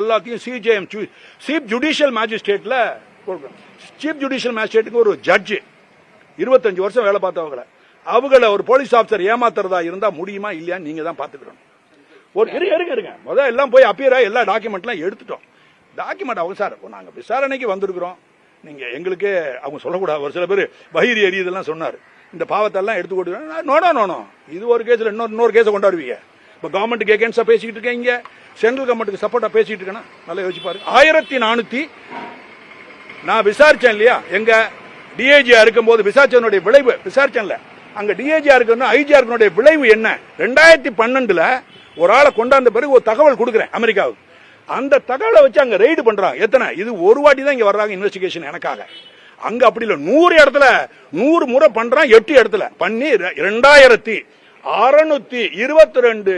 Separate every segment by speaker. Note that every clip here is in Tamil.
Speaker 1: எல்லாத்தையும் சிஜேஎம் சீஃப் ஜுடிஷியல் மேஜிஸ்ட்ரேட்ல சீஃப் ஜுடிஷியல் மேஜிஸ்ட்ரேட்டுக்கு ஒரு ஜட்ஜு இருபத்தஞ்சு வருஷம் வேலை பார்த்தவங்கள. அவங்கள ஒரு போலீஸ் ஆஃபீஸர் ஏமாத்துறதா இருந்தா முடியுமா இல்லையான்னு நீங்க தான் பாத்துக்கிறோம் ஒரு இருங்க இருங்க இருங்க. முதல்ல எல்லாம் போய் அப்பியரா எல்லா டாக்குமெண்ட்லாம் எடுத்துட்டோம். டாக்குமெண்ட் அவங்க சார் நாங்க விசாரணைக்கு வந்திருக்கிறோம். நீங்க எங்களுக்கு அவங்க சொல்லக்கூடாது. ஒரு சில பேர் வயிறு எரியுதெல்லாம் சொன்னார். இந்த பாவத்தெல்லாம் எடுத்து கொடுக்கணும் நோனோ நோனோ இது ஒரு கேஸ்ல இன்னொரு இன்னொரு கேஸை கொண்டாடுவீங்க. இப்போ கவர்மெண்ட்டுக்கு எகேன்ஸ்டாக பேசிக்கிட்டு இருக்கீங்க சென்ட்ரல் கவர்மெண்ட்டுக்கு சப்போர்ட்டாக பேசிட்டு இருக்கேன்னா நல்லா யோசிச்சு ஆயிரத்தி நானூத்தி நான் விசாரிச்சேன் இல்லையா? எங்க டிஏஜியா இருக்கும்போது விசாரிச்சனுடைய விளைவு விசாரிச்சேன்ல. அங்க டிஏஜியா இருக்கணும் ஐஜியா இருக்கனுடைய விளைவு என்ன? ரெண்டாயிரத்தி பன்னெண்டுல ஒரு ஆளை கொண்டாந்த பிறகு ஒரு தகவல் கொடுக்குறேன் அமெரிக்காவுக்கு. அந்த தகவலை வச்சு அங்க ரெய்டு பண்றாங்க. எத்தனை? இது ஒரு வாட்டி தான் இங்க வர்றாங்க இன்வெஸ்டிகேஷன் எனக்காக. அங்க அப்படி இல்ல. நூறு இடத்துல நூறு முறை பண்றான் எட்டு இடத்துல. பண்ணி ரெண்டாயிரத்தி அறுநூத்தி இருபத்தி ரெண்டு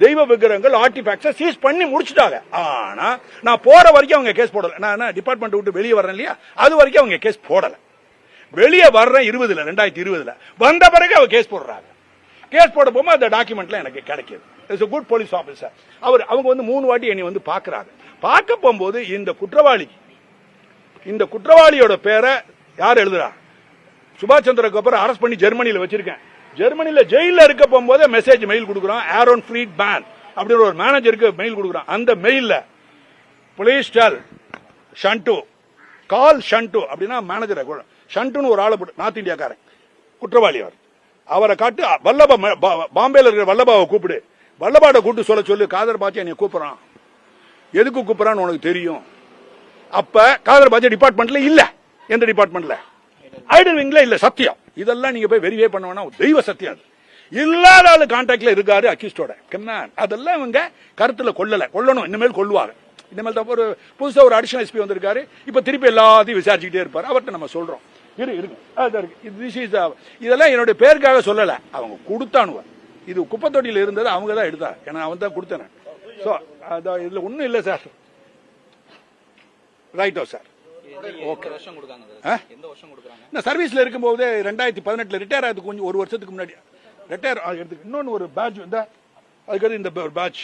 Speaker 1: தெய்வ விக்கிரங்கள் ஆர்டிஃபேக்ட்ஸை சீஸ் பண்ணி முடிச்சிட்டாங்க. ஆனா நான் போற வரைக்கும் அவங்க கேஸ் போடல. நான் டிபார்ட்மெண்ட் விட்டு வெளியே வரேன் இல்லையா? அது வரைக்கும் அவங்க கேஸ் போடல. வெளியே வர்றேன் இருபதுல ரெண்டாயிரத்தி இருபதுல. வந்த பிறகு அவங்க கேஸ் போடுறாங்க. கேஸ் போட போகும்போது அந்த டாக்குமெண்ட்லாம் எனக்கு கிடைக்கிது. இட்ஸ் குட் போலீஸ் ஆஃபீஸர் அவர் அவங்க வந்து மூணு வாட்டி என்னை வந்து பார்க்குறாங்க பார்க்க போகும்போது இந்த குற்றவாளி இந்த குற்றவாளியோட பேரை யார் எழுதுறா? சுபாஷ் சந்திர அப்புறம் அரெஸ்ட் பண்ணி ஜெர்மனியில் வச்சிருக்கேன். ஜெர்மனியில ஜெயில இருக்க போகும்போது மெசேஜ் மெயில் கொடுக்குறோம் ஆரோன் ஃப்ரீட் பேன் அப்படின்ற ஒரு மேனேஜருக்கு மெயில் கொடுக்குறோம் அந்த மெயில்ல பிளீஸ் டெல் ஷண்டு கால் ஷண்டு அப்படின்னா மேனேஜரை ஷண்டுன்னு ஒரு ஆளை போட்டு நார்த் இந்தியாக்காரன் குற்றவாளி அவர். அவரை காட்டு வல்லபா பாம்பேல இருக்கிற வல்லபாவை கூப்பிடு. வல்லபாட கூப்பிட்டு சொல்ல சொல்லு காதர் பாச்சி என்னை கூப்பிடறான். எதுக்கு கூப்பிடறான்னு உனக்கு தெரியும். அப்ப காதர் பாஜா டிபார்ட்மெண்ட்ல இல்ல. எந்த டிபார்ட்மெண்ட்ல ஐடல் விங்ல இல்ல சத்தியம். இதெல்லாம் நீங்க போய் வெரிஃபை பண்ண வேணாம் தெய்வ சத்தியம் அது. இல்லாத ஆளு கான்டாக்ட்ல இருக்காரு அக்யூஸ்டோட அதெல்லாம் இவங்க கருத்துல கொள்ளல கொல்லணும். இனிமேல் கொள்ளுவாங்க இனிமேல் தான் ஒரு புதுசா ஒரு அடிஷனல் எஸ்பி வந்திருக்காரு. இப்ப திருப்பி எல்லாத்தையும் விசாரிச்சுக்கிட்டே இருப்பாரு. அவர்கிட்ட நம்ம சொல்றோம். இரு இருக்கு அது இருக்கு. இது இதெல்லாம் என்னுடைய பேருக்காக சொல்லல. அவங்க கொடுத்தானுவ. இது குப்பத்தொட்டியில் இருந்தது அவங்க தான் எடுத்தாங்க. ஏன்னா அவன் தான் கொடுத்தேன் ஸோ அதான் இதுல ஒன்றும் இல்லை சார். ரைட்டோ சார்?
Speaker 2: கொடுக்குறாங்க
Speaker 1: நான் சர்வீஸ்ல இருக்கும்போது ரெண்டாயிரத்தி பதினெட்டுல ரிட்டையர் ஆகுது கொஞ்சம் ஒரு வருஷத்துக்கு முன்னாடி. ரிட்டையர் எடுத்து இன்னொன்னு ஒரு பேட்ச் இந்த அதுக்கடுத்து இந்த ஒரு பேட்ச்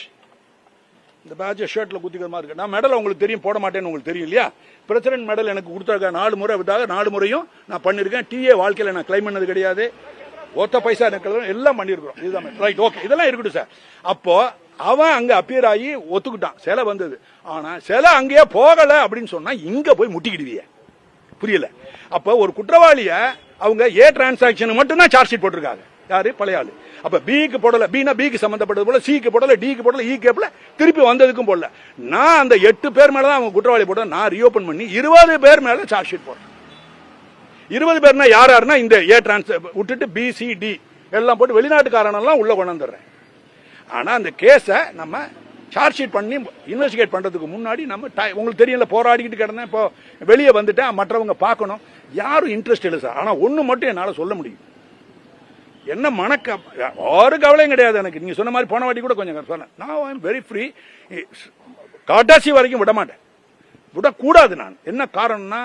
Speaker 1: இந்த பேட்சை ஷர்ட்ல குத்திக்கிற மாதிரி இருக்கு. நான் மெடல் உங்களுக்கு தெரியும் போட மாட்டேன்னு உங்களுக்கு தெரியும் இல்லையா? பிரசிடென்ட் மெடல் எனக்கு கொடுத்தாங்க. நாலு முறை விட்டாங்க நாலு முறையும் நான் பண்ணிருக்கேன் டிஏ வாழ்க்கையில நான் கிளைம் பண்ணது கிடையாது. ஒத்த பைசா எனக்கு எல்லாம் பண்ணிருக்கிறோம் இதுதான் ரைட் ஓகே இதெல்லாம் இருக்கட்டும் சார் அப்போ அவன் அங்க அப்பியர் ஆகி ஒத்துக்கிட்டான். சிலை வந்தது. ஆனா சிலை அங்கேயே போகல அப்படின்னு சொன்னா இங்க போய் முட்டிக்கிடுவிய. புரியல? அப்ப ஒரு குற்றவாளிய அவங்க ஏ டிரான்சாக்சன் மட்டும் தான் சார்ஜ் ஷீட் போட்டிருக்காங்க. யாரு? பழைய ஆளு. அப்ப பிக்கு போடல. பினா பிக்கு சம்பந்தப்பட்டது போல சிக்கு போடல டிக்கு போடல e இ கேப்ல திருப்பி வந்ததுக்கும் போடல. நான் அந்த எட்டு பேர் மேல தான் அவங்க குற்றவாளி போட நான் ரீஓபன் பண்ணி இருபது பேர் மேல சார்ஜ் ஷீட் போடுறேன் இருபது பேர்னா யார் யாருன்னா இந்த ஏ டிரான்ஸ் விட்டுட்டு பி சி டி எல்லாம் போட்டு வெளிநாட்டுக்காரனெல்லாம் உள்ள கொண்டு ஆனால் ஆனா அந்த கேஸை நம்ம சார்ஜ் ஷீட் பண்ணி இன்வெஸ்டிகேட் பண்றதுக்கு முன்னாடி நம்ம உங்களுக்கு தெரியல போராடிக்கிட்டு கிடந்தேன் இப்போ வெளியே வந்துட்டேன் மற்றவங்க பார்க்கணும். யாரும் இன்ட்ரெஸ்ட் இல்லை சார் ஆனா ஒண்ணு மட்டும் என்னால சொல்ல முடியும். என்ன மனக்க ஒரு கவலையும் கிடையாது எனக்கு. நீங்க சொன்ன மாதிரி போன வாட்டி கூட கொஞ்சம் சொன்னேன். நான் வெரி ஃப்ரீ காட்டாசி வரைக்கும் விட மாட்டேன். விடக்கூடாது நான். என்ன காரணம்னா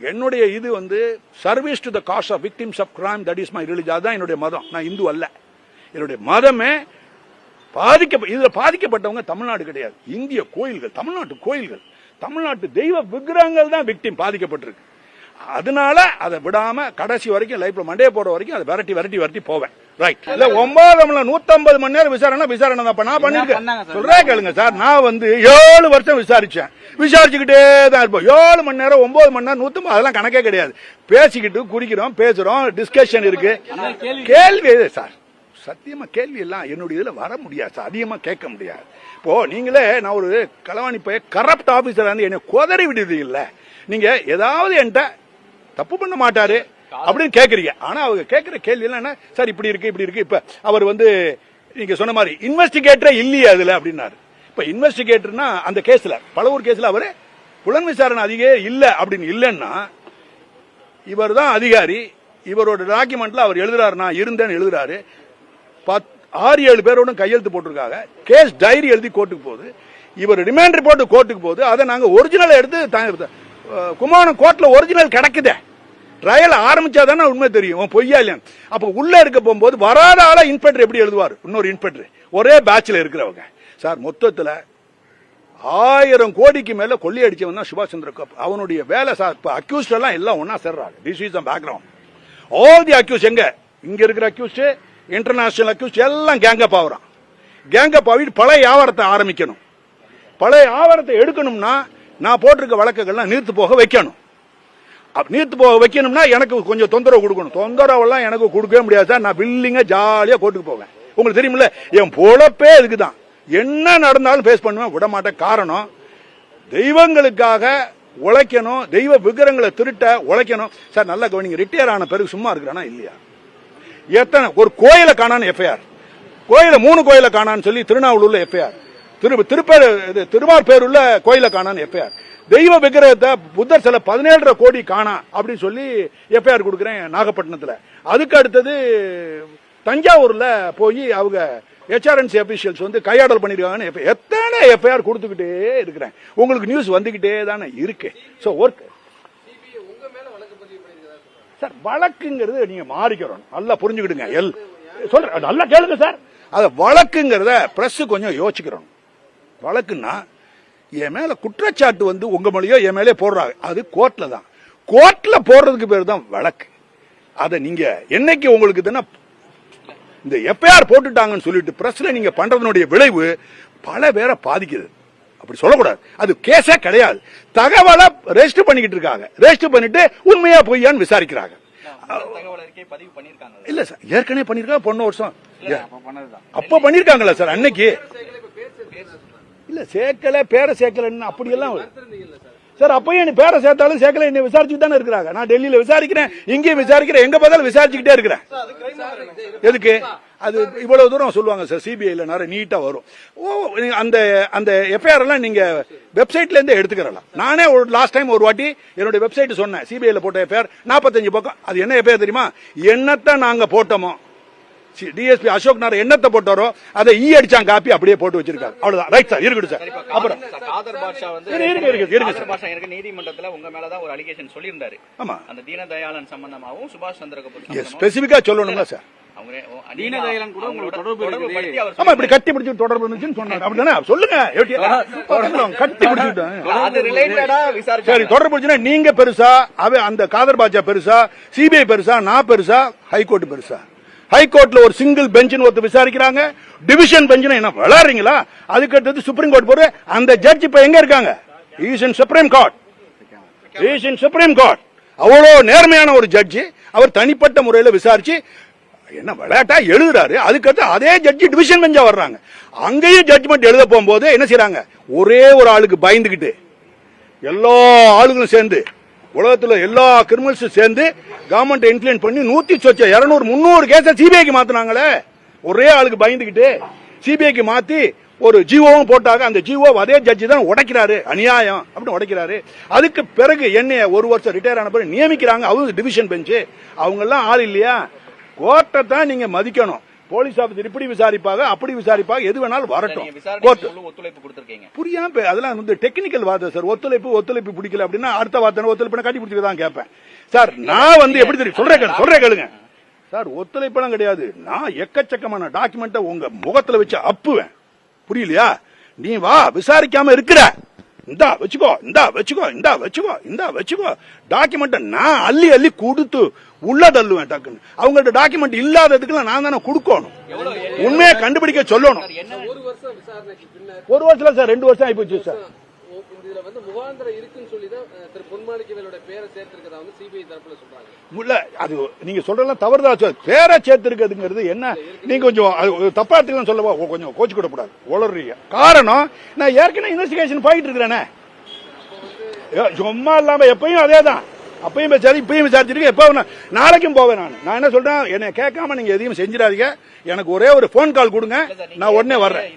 Speaker 1: என்னுடைய இது வந்து service to the cause of victims of crime that is my religion அதுதான் என்னுடைய மதம். நான் இந்து அல்ல. என்னுடைய மதமே பாதிக்க இதுல பாதிக்கப்பட்டவங்க தமிழ்நாடு கிடையாது. இந்திய கோயில்கள் தமிழ்நாட்டு கோயில்கள். தமிழ்நாட்டு தெய்வ விக்கிரகங்கள் தான் விக்டிம் பாதிக்கப்பட்டிருக்கு. அதனால அதை விடாம கடைசி வரைக்கும் லைஃப்ல மண்டே போற வரைக்கும் அதை விரட்டி விரட்டி விரட்டி போவேன். ரைட் இல்ல ஒன்பது நூத்தம்பது மணி நேரம் விசாரணை விசாரணை தான். நான் பண்ணிருக்கேன்? சொல்றேன் கேளுங்க சார். நான் வந்து ஏழு வருஷம் விசாரிச்சேன். விசாரிச்சுக்கிட்டே தான் இருப்போம். ஏழு மணி நேரம் ஒன்பது மணி நேரம் நூத்தம்பது அதெல்லாம் கணக்கே கிடையாது. பேசிக்கிட்டு குடிக்கிறோம் பேசுறோம் டிஸ்கஷன் இருக்கு. கேள்வி? சார்? சத்தியமா கேள்வி எல்லாம் என்னுடைய இதுல வர முடியாது சார் அதிகமா கேட்க முடியாது. இப்போ நீங்களே நான் ஒரு களவாணி போய் கரப்ட் ஆபீசர் வந்து என்னை குதறி விடுது இல்ல நீங்க ஏதாவது என்கிட்ட தப்பு பண்ண மாட்டாரு அப்படின்னு கேக்குறீங்க ஆனா அவங்க கேட்குற கேள்வி எல்லாம் என்ன? சார் இப்படி இருக்கு இப்படி இருக்கு. இப்ப அவர் வந்து நீங்க சொன்ன மாதிரி இன்வெஸ்டிகேட்டரே இல்லையே அதுல அப்படின்னாரு. இப்ப இன்வெஸ்டிகேட்டர்னா அந்த கேஸ்ல பலவூர் கேஸ்ல அவரு புலன் விசாரணை அதிகே இல்ல அப்படின்னு இல்லைன்னா இவர் தான் அதிகாரி இவரோட டாக்குமெண்ட்ல அவர் எழுதுறாரு நான் இருந்தேன்னு எழுதுறாரு. பத்- ஆறு ஏழு பேரோட கையெழுத்து போட்டிருக்காங்க. கேஸ் டைரி எழுதி கோர்ட்டுக்கு போகுது. இவர் ரிமாண்ட் ரிப்போர்ட் கோர்ட்டுக்கு போகுது. அதை நாங்கள் ஒரிஜினல் எடுத்து தாங்க அஹ் குமாரம் கோர்ட்டில் ஒரிஜினல் கிடக்குதே. ட்ரையல் ஆரம்பிச்சாதானே உண்மை தெரியும். பொய்யா இல்லையா அப்போ உள்ளே இருக்க போகும்போது வராத ஆளா இன்ஸ்பெக்டர் எப்படி எழுதுவார்? இன்னொரு இன்ஸ்பெக்டர். ஒரே பேட்சில் இருக்கிறவங்க. சார் மொத்தத்தில் ஆயிரம் கோடிக்கு மேல கொள்ளையடிச்சவன் தான் சுபாஷ் சந்திர கப் அவனுடைய வேலை சார் அக்யூஸ்ட் எல்லாம் எல்லாம் ஒன்னா சேர்றாங்க. This is background all the accuse எங்க? இங்க இருக்கிற அக்யூஸ்ட் இன்டர்நேஷனல் அக்யூஸ் எல்லாம் கேங்கப் ஆகிறான். ஆகுறான் ஆகிட்டு பழைய வியாபாரத்தை ஆரம்பிக்கணும். பழைய ஆவணத்தை எடுக்கணும்னா நான் போட்டிருக்க வழக்குகள்லாம் நீர்த்து போக வைக்கணும். நீர்த்து போக வைக்கணும்னா எனக்கு கொஞ்சம் தொந்தரவு கொடுக்கணும். தொந்தரவெல்லாம் எனக்கு கொடுக்கவே முடியாது சார். நான் பில்லிங்க ஜாலியாக கோர்ட்டுக்கு போவேன். உங்களுக்கு தெரியுமில்ல என் பொழப்பே இதுக்கு தான் என்ன நடந்தாலும் ஃபேஸ் பண்ணுவேன் விட மாட்டேன் காரணம் தெய்வங்களுக்காக உழைக்கணும் தெய்வ விக்கிரங்களை திருட்ட உழைக்கணும். சார் நல்லா கவனிங்க ரிட்டையர் ஆன பிறகு சும்மா இருக்கிறானா? இல்லையா? எத்தனை? ஒரு கோயிலை காணான்னு எஃப்ஐஆர் கோயில மூணு கோயிலை காணான்னு சொல்லி திருநாவலூர்ல எஃப்ஐஆர் திரு திருப்பேர் இது திருவார்பேருள்ள கோயிலை காணான்னு எஃப்ஐஆர் தெய்வ விக்கிரகத்தை புத்தர் சில பதினேழரை கோடி காணா அப்படின்னு சொல்லி எஃப்ஐஆர் கொடுக்குறேன் நாகப்பட்டினத்தில். அதுக்கு அடுத்தது தஞ்சாவூர்ல போய் அவங்க ஹெச்ஆர்என்சி அபிஷியல்ஸ் வந்து கையாடல் பண்ணிருக்காங்கன்னு எத்தனை எஃப்ஐஆர் கொடுத்துக்கிட்டே இருக்கிறேன். உங்களுக்கு நியூஸ் வந்துகிட்டே தானே இருக்கு. ஸோ ஒர்க் சார் வழக்குங்கிறது நீங்க மாறிக்கிறோம். நல்லா புரிஞ்சுக்கிடுங்க. எல் சொல்ற நல்லா கேளுங்க சார். அது வழக்குங்கிறத பிரஸ் கொஞ்சம் யோசிக்கிறோம் வழக்குன்னா என் மேல குற்றச்சாட்டு வந்து உங்க மொழியோ என் மேலே போடுறாங்க. அது கோர்ட்ல தான். கோர்ட்ல போடுறதுக்கு பேர் தான் வழக்கு. அதை நீங்க என்னைக்கு உங்களுக்கு தானே இந்த எஃப்ஐஆர் போட்டுட்டாங்கன்னு சொல்லிட்டு பிரஸ்ல நீங்க பண்றதுனுடைய விளைவு பல பேரை பாதிக்குது. அப்படி சொல்லக்கூடாது. அது கேஸே கிடையாது. தகவலை ரெஜிஸ்டர் பண்ணிக்கிட்டு இருக்காங்க. ரெஜிஸ்டர் பண்ணிட்டு உண்மையா பொய்யான்னு விசாரிக்கிறாங்க. இல்ல சார். ஏற்கனவே பண்ணிருக்கா பொண்ணு வருஷம்.
Speaker 2: அப்ப
Speaker 1: பண்ணிருக்காங்களா சார் அன்னைக்கு. இல்ல சேர்க்கல பேரை சேர்க்கலன்னு அப்படியெல்லாம் சார். அப்பயும் நீ பேரை சேர்த்தாலும் சேர்க்கல என்ன விசாரிச்சுட்டு தானே இருக்கிறாங்க. நான் டெல்லியில விசாரிக்கிறேன் இங்கேயும் விசாரிக்கிறேன் எங்க பார்த்தாலும் விசாரிச்சுக்கிட்டே இருக்கிறேன். எதுக்கு? அது இவ்வளவு தூரம் சொல்லுவாங்க சார் சிபிஐல நிறைய நீட்டா வரும். ஓ அந்த அந்த எஃப்ஐஆர் எல்லாம் நீங்க வெப்சைட்ல இருந்து எடுத்துக்கிறலாம். நானே ஒரு லாஸ்ட் டைம் ஒரு வாட்டி என்னுடைய வெப்சைட் சொன்னேன். சிபிஐல போட்ட எஃப்ஐஆர் நாற்பத்தஞ்சு பக்கம். அது என்ன எஃப்ஐஆர் தெரியுமா? என்னத்தை நாங்க போட்டோமோ? டிஎஸ்பி அசோக் நார் என்னத்தை போட்டாரோ அதை ஈ அடிச்சாங்க காப்பி அப்படியே போட்டு வச்சிருக்காங்க அவ்வளவுதான். ரைட் சார் இருக்கட்டும் சார் அப்புறம்.
Speaker 2: சார், காதர் பாட்ஷா வந்து
Speaker 1: இரு, இருங்க, இருங்க, இருங்க
Speaker 2: காதர்
Speaker 1: சார்.
Speaker 2: எனக்கு நீதிமன்றத்துல உங்க மேலதான் ஒரு அலிகேஷன் சொல்லியிருந்தாரு.
Speaker 1: ஆமா.
Speaker 2: அந்த தீனதயாளன் சம்பந்தமாவும் சுபாஷ் சந்திர கபூர்
Speaker 1: ஸ்பெசிபிக்கா சொல்லணும்ல சார் ஆமா இப்படி கட்டி பிடிச்சு தொடர்பு இருந்துச்சுன்னு சொன்னாங்க அப்படிதானே சொல்லுங்க? கட்டி சரி தொடர்பு இருந்துச்சுன்னா நீங்க பெருசா அவ அந்த காதர் பாஜா பெருசா சிபிஐ பெருசா நான் பெருசா ஹைகோர்ட் பெருசா. ஹைகோர்ட்ல ஒரு சிங்கிள் பெஞ்சுன்னு ஒருத்தர் விசாரிக்கிறாங்க. டிவிஷன் பெஞ்சுன்னு என்ன விளாடுறீங்களா அதுக்கு அடுத்தது சுப்ரீம் கோர்ட் போற அந்த ஜட்ஜ் இப்ப எங்க இருக்காங்க? Is in supreme court is in supreme court அவ்வளோ நேர்மையான ஒரு ஜட்ஜி. அவர் தனிப்பட்ட முறையில் விசாரிச்சு என்ன விளையாட்டா எழுதுறாரு. அதுக்கடுத்து அதே ஜட்ஜி டிவிஷன் பெஞ்சா வர்றாங்க. அங்கேயும் ஜட்ஜ்மெண்ட் எழுத போகும்போது என்ன செய்யறாங்க ஒரே ஒரு ஆளுக்கு பயந்துகிட்டு எல்லா ஆளுகளும் சேர்ந்து உலகத்தில் எல்லா கிரிமினல்ஸும் சேர்ந்து கவர்மெண்ட் இன்ஃபுளுன் பண்ணி நூத்தி சொச்ச இருநூறு முந்நூறு கேஸை சிபிஐக்கு மாத்தினாங்களே. ஒரே ஆளுக்கு பயந்துகிட்டு சிபிஐக்கு மாத்தி ஒரு ஜிஓவும் போட்டாங்க. அந்த ஜிஓ அதே ஜட்ஜி தான் உடைக்கிறாரு. அநியாயம் அப்படின்னு உடைக்கிறாரு. அதுக்கு பிறகு என்னைய ஒரு வருஷம் ரிட்டையர் ஆன பிறகு நியமிக்கிறாங்க. அவங்க டிவிஷன் பெஞ்சு அவங்க எல்லாம் ஆள் இல்லையா? கோர்ட்டை தான் நீங்க மதிக்கணும். போலீஸ் ஆபீசர் இப்படி விசாரிப்பாங்க அப்படி விசாரிப்பாங்க எது வேணாலும் வரட்டும்.
Speaker 2: ஒத்துழைப்பு கொடுத்திருக்கீங்க?
Speaker 1: புரியாம அதெல்லாம் வந்து டெக்னிக்கல் வார்த்தை சார். ஒத்துழைப்பு ஒத்துழைப்பு பிடிக்கல அப்படின்னா அடுத்த வார்த்தை ஒத்துழைப்பு கட்டி பிடிச்சி தான் கேட்பேன். சார் நான் வந்து எப்படி தெரியும்? சொல்றேன் சொல்றேன் கேளுங்க. சார் ஒத்துழைப்பெல்லாம் கிடையாது. நான் எக்கச்சக்கமான டாக்குமெண்ட்டை உங்க முகத்துல வச்சு அப்புவேன். புரியலையா? நீ வா விசாரிக்காம இருக்கிற. இந்தா வச்சுக்கோ இந்தா வச்சுக்கோ இந்தா வச்சுக்கோ இந்தா வச்சுக்கோ. டாக்குமெண்ட்டை நான் அள்ளி அள்ளி கொடுத்து உள்ள தள்ளுவேன் டக்குன்னு. அவங்கள்ட்ட டாக்குமெண்ட் இல்லாததுக்குலாம் நான் தானே கொடுக்கணும். உண்மையை கண்டுபிடிக்க சொல்லணும்.
Speaker 3: ஒரு வருஷம்
Speaker 1: சார் ரெண்டு வருஷம் ஆயிப்போச்சு சார்.
Speaker 3: இதுல வந்து முகாந்திரம் இருக்குன்னு சொல்லி தான் அஹ், திரு பொன்மாணிக்கவேலோட பேரை சேர்த்திருக்கதா வந்து சிபிஐ தரப்புல சொல்றாங்க.
Speaker 1: இல்ல அது நீங்க சொல்றதெல்லாம் தவறுதா சார் பேரை சேர்த்திருக்கிறதுங்கிறது என்ன? நீங்க கொஞ்சம் தப்பா எடுத்துக்கலாம் சொல்லவா? கொஞ்சம் கோச்சு கூடாது உளறீங்க. காரணம் நான் ஏற்கனவே இன்வெஸ்டிகேஷன் போயிட்டு இருக்கிறேனே. சும்மா இல்லாம எப்பயும் அதே தான் அப்பயும் விசாரி இப்பயும் விசாரிச்சிருக்கேன். எப்போ நாளைக்கும் போவேன் நான். நான் என்ன சொல்றேன்? என்னை கேட்காம நீங்க எதையும் செஞ்சிடாதீங்க. எனக்கு ஒரே ஒரு ஃபோன் கால் கொடுங்க. நான் உடனே வர்றேன்.